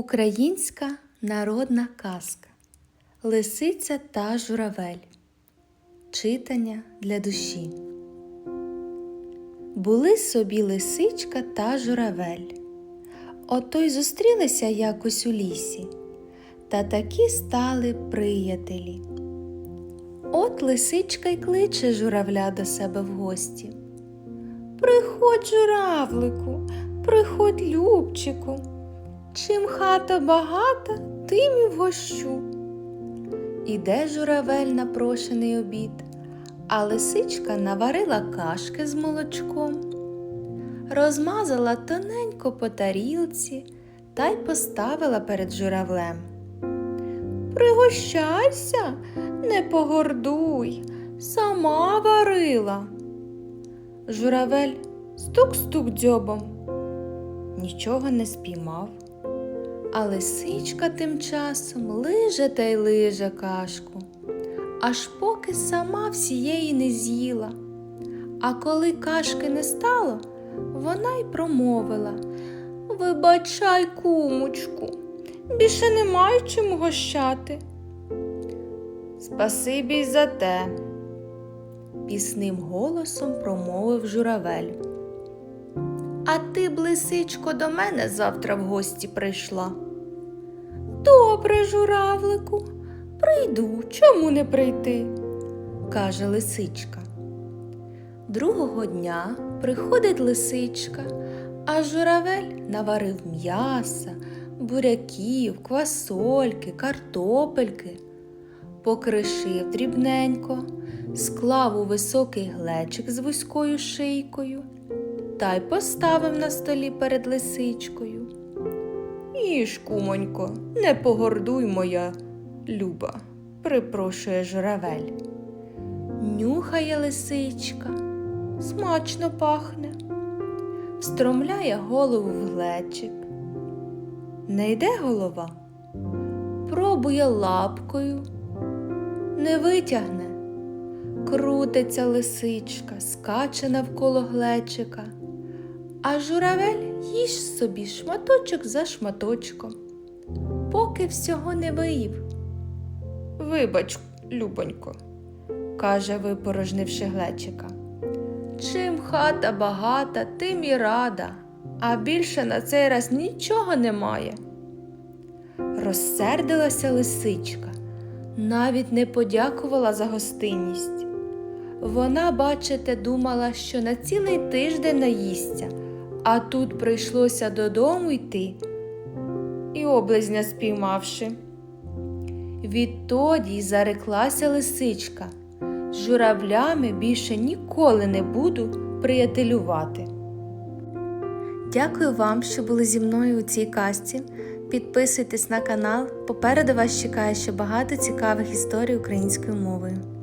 Українська народна казка Лисиця та журавель. Читання для душі. Були собі лисичка та журавель. Ото й зустрілися якось у лісі, та такі стали приятелі. От лисичка й кличе журавля до себе в гості. Приходь, журавлику, приходь, любчику. Чим хата багата, тим і вгощу. Іде журавель на прошений обід, а лисичка наварила кашки з молочком, розмазала тоненько по тарілці та й поставила перед журавлем. Пригощайся, не погордуй, сама варила. Журавель стук-стук дзьобом, нічого не спіймав. А лисичка тим часом лиже та й лиже кашку, аж поки сама всієї не з'їла. А коли кашки не стало, вона й промовила Вибачай, кумочку, більше немає чим гощати. Спасибі й за те, пісним голосом промовив журавель. А ти, б, лисичко, до мене завтра в гості прийшла. Добре, журавлику, прийду, чому не прийти? каже лисичка. Другого дня приходить лисичка, а журавель наварив м'яса, буряків, квасольки, картопельки, покришив дрібненько, склав у високий глечик з вузькою шийкою та й поставив на столі перед лисичкою. Їж, кумонько, не погордуй моя люба, припрошує журавель. Нюхає лисичка, смачно пахне, встромляє голову в глечик. Не йде голова, пробує лапкою, не витягне. Крутиться лисичка, скаче навколо глечика, а журавель їж собі шматочок за шматочком, поки всього не виїв. Вибач, любонько, каже, випорожнивши глечика. Чим хата багата, тим і рада, а більше на цей раз нічого немає. Розсердилася лисичка, навіть не подякувала за гостинність. Вона, бачите, думала, що на цілий тиждень наїсться, а тут прийшлося додому йти і облизня спіймавши. Відтоді зареклася лисичка. Журавлями більше ніколи не буду приятелювати. Дякую вам, що були зі мною у цій касті. Підписуйтесь на канал. Попереду вас чекає ще багато цікавих історій українською мовою.